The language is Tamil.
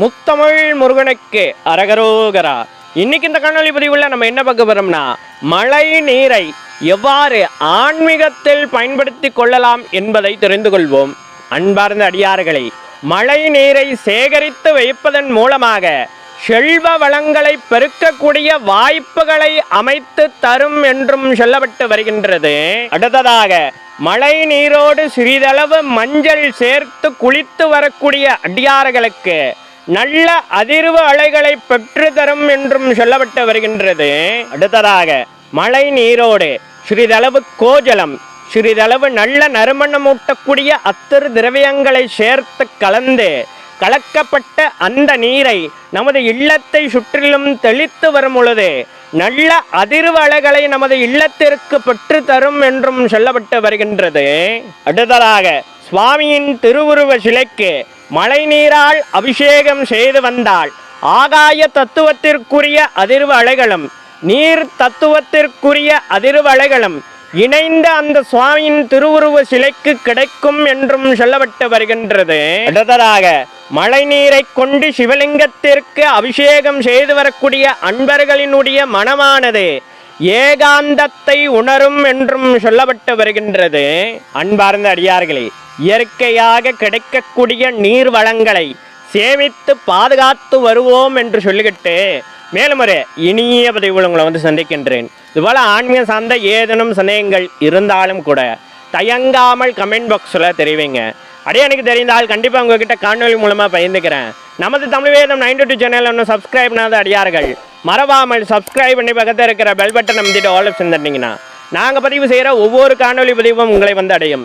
முத்தமிழ் முருகனுக்கு அரகரோகரா. இன்னைக்கு இந்த காணொளி பதிவுல நம்ம என்ன பார்க்க போறோம்னா மழை நீரை எவ்வாறு ஆன்மீகத்தில் பயன்படுத்தி கொள்ளலாம் என்பதை தெரிந்து கொள்வோம். அன்பார்ந்த அடியார்களை மழை நீரை சேகரித்து வைப்பதன் மூலமாக செல்வ வளங்களை பெருக்கக்கூடிய வாய்ப்புகளை அமைத்து தரும் என்றும் சொல்லப்பட்டு வருகின்றது. அடுத்ததாக மழை நீரோடு சிறிதளவு மஞ்சள் சேர்த்து குளித்து வரக்கூடிய அடியார்களுக்கு நல்ல அதிர்வு அலைகளை பெற்று தரும் என்றும் சொல்லப்பட்டு வருகின்றது. அடுத்ததாக மழை நீரோடு சிறிதளவு கோஜலம் சிறிதளவு நல்ல நறுமணமூட்டக்கூடிய அத்தரு திரவியங்களை சேர்த்து கலந்து கலக்கப்பட்ட அந்த நீரை நமது இல்லத்தை சுற்றிலும் தெளித்து வரும் பொழுது நல்ல அதிர்வு அலைகளை நமது இல்லத்திற்கு பெற்று தரும் என்றும் சொல்லப்பட்டு வருகின்றது. அடுத்ததாக சுவாமியின் திருவுருவ சிலைக்கு மழை நீரால் அபிஷேகம் செய்து வந்தால் ஆகாய தத்துவத்திற்குரிய அதிர்வு அலைகளும் நீர் தத்துவத்திற்குரிய அதிர்வு அலைகளும் இணைந்த அந்த சுவாமியின் திருவுருவ சிலைக்கு கிடைக்கும் என்றும் சொல்லப்பட்டு வருகின்றது. அடுத்ததாக மழை நீரை கொண்டு சிவலிங்கத்திற்கு அபிஷேகம் செய்து வரக்கூடிய அன்பர்களினுடைய மனமானது ஏகாந்தத்தை உணரும் என்றும் சொல்லப்பட்டு வருகின்றது. அன்பார்ந்த அடியார்களே இயற்கையாக கிடைக்கக்கூடிய நீர் வளங்களை சேமித்து பாதுகாத்து வருவோம் என்று சொல்லிக்கிட்டு மேலும் ஒரு இனிய பதிவுகள் உங்களை வந்து சந்திக்கின்றேன். இதுபோல் ஆன்மீக சார்ந்த ஏதேனும் சந்தேகங்கள் இருந்தாலும் கூட தயங்காமல் கமெண்ட் பாக்ஸில் தெரிவிங்க. அப்படியே எனக்கு தெரிந்தால் கண்டிப்பாக உங்ககிட்ட காணொலி மூலமாக பகிர்ந்துக்கிறேன். நமது Tamil Vedam ninety two channel ஒன்றும் சப்ஸ்கிரைப் பண்ணாத அடியார்கள் மறவாமல் சப்ஸ்கிரைப் பண்ணி பக்கத்தில் இருக்கிற பெல் பட்டன் அமைச்சிட்டு ஆல் ஆப்ஷன் தட்டிங்கன்னா நாங்கள் பதிவு செய்கிற ஒவ்வொரு காணொலி பதிவும் உங்களை வந்து அடையும்.